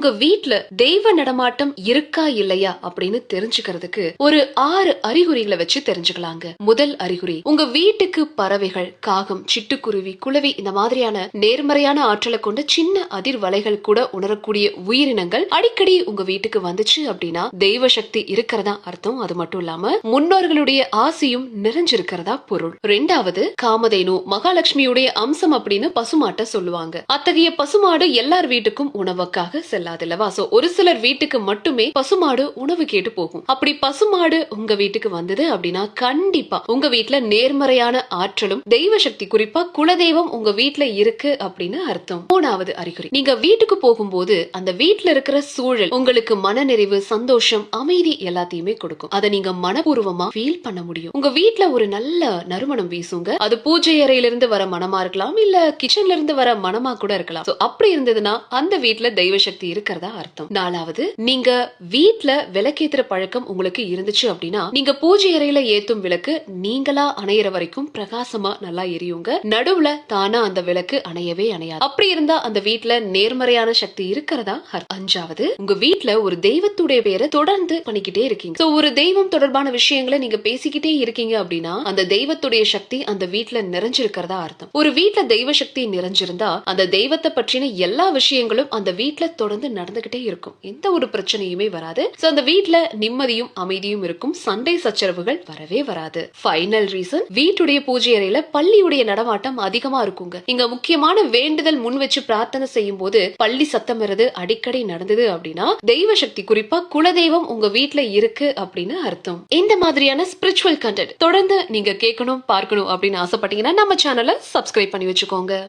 உங்க வீட்ல தெய்வ நடமாட்டம் இருக்கா இல்லையா அப்படின்னு தெரிஞ்சுக்கிறதுக்கு ஒரு ஆறு அறிகுறிகளை வச்சு தெரிஞ்சுக்கலாங்க. முதல் அறிகுறி உங்க வீட்டுக்கு பறவைகள் காகம் சிட்டுக்குருவி குளவி இந்த மாதிரியான நேர்மறையான ஆற்றலை கொண்ட சின்ன அதிர்வலைகள் கூட உணரக்கூடிய உயிரினங்கள் அடிக்கடி உங்க வீட்டுக்கு வந்துச்சு அப்படின்னா தெய்வ சக்தி இருக்கிறதா அர்த்தம்? அது மட்டும் இல்லாம முன்னோர்களுடைய ஆசையும் நிறைஞ்சிருக்கிறதா பொருள். ரெண்டாவது காமதேனு மகாலட்சுமியுடைய அம்சம் அப்படின்னு பசுமாட்டை சொல்லுவாங்க. அத்தகைய பசுமாடு எல்லார் வீட்டுக்கும் உணவுக்காக செல்லாது இல்லவா சோ ஒரு சிலர் வீட்டுக்கு மட்டுமே பசுமாடு உணவு கேட்டு போகும். அப்படி பசுமாடு உங்க வீட்டுக்கு வந்தது அப்படின்னா கண்டிப்பா உங்க வீட்டுல நேர்மறையான ஆற்றலும் தெய்வ சக்தி குறிப்பா குலதெய்வம் உங்க வீட்டுல இருக்கு அப்படின்னு அர்த்தம். மூணாவது அறிகுறி. நீங்க வீட்டுக்கு போகும்போது அந்த வீட்டுல இருக்கிற சூழல் உங்களுக்கு மனநிறைவு சந்தோஷம் அமைதி எல்லாத்தையுமே கொடுக்கும். அதை நீங்க மனப்பூர்வமா ஃபீல் பண்ண முடியும். உங்க வீட்டுல ஒரு நல்ல நறுமணம் வீசுங்க. அது பூஜை அறையில இருந்து வர மனமா இருக்கலாம் இல்ல கிச்சன்ல இருந்து வர மனமா கூட இருக்கலாம். அப்படி இருந்ததுன்னா அந்த வீட்டுல தெய்வ சக்தி இருக்கிறதா அர்த்தம். நாலாவது நீங்க வீட்டுல விளக்கேத்துற பழக்கம் உங்களுக்கு இருந்துச்சு அப்படின்னா நீங்க பூஜை அறையில ஏத்தும் விளக்கு நீங்களா அணையிற வரைக்கும் பிரகாசமா நல்லா எரியுங்க. நடுவுல தானா அந்த விளக்கு அணையவே அணையாது. அப்படி இருந்தா அந்த வீட்டுல நேர்மறையான சக்தி இருக்கிறதா அஞ்சாவது உங்க வீட்டுல ஒரு தெய்வத்துடைய பேரை தொடர்ந்து பண்ணிக்கிட்டே இருக்கீங்க. ஒரு தெய்வம் தொடர்பான விஷயங்களை நீங்க பேசிக்கிட்டே இருக்கீங்க அப்படின்னா அந்த தெய்வத்துடைய சக்தி அந்த வீட்டுல நிறைஞ்சிருக்கிறதா அர்த்தம். ஒரு வீட்டுல தெய்வ சக்தி நிறைஞ்சிருந்தா அந்த தெய்வத்தை பற்றின எல்லா விஷயங்களும் அந்த வீட்டுல தொடர்ந்து நடந்துகிட்டே இருக்கும். எந்த ஒரு பிரச்சனையுமே வராது. சோ அந்த வீட்ல நிம்மதியும் அமைதியும் இருக்கும். சண்டை சச்சரவுகள் வரவே வராது. ஃபைனல் ரீசன் வீட்டுடைய பூஜை அறையில பள்ளியுடைய நடமாட்டம் அதிகமா இருக்குங்க. இங்க முக்கியமான வேண்டுதல் முன் வச்சு பிரார்த்தனை செய்யும் போது பள்ளி சத்தமிறது அடிக்கடி நடந்தது அப்படின்னா தெய்வ சக்தி குறிப்பா குலதெய்வம் உங்க வீட்ல இருக்கு அப்படின்னு அர்த்தம். இந்த மாதிரியான ஸ்பிரிச்சுவல் கண்டென்ட் தொடர்ந்து நீங்க கேட்கணும் பார்க்கணும் அப்படின்னு ஆசைப்பட்டீங்கன்னா நம்ம சேனலை சப்ஸ்கிரைப் பண்ணி வச்சுக்கோங்க.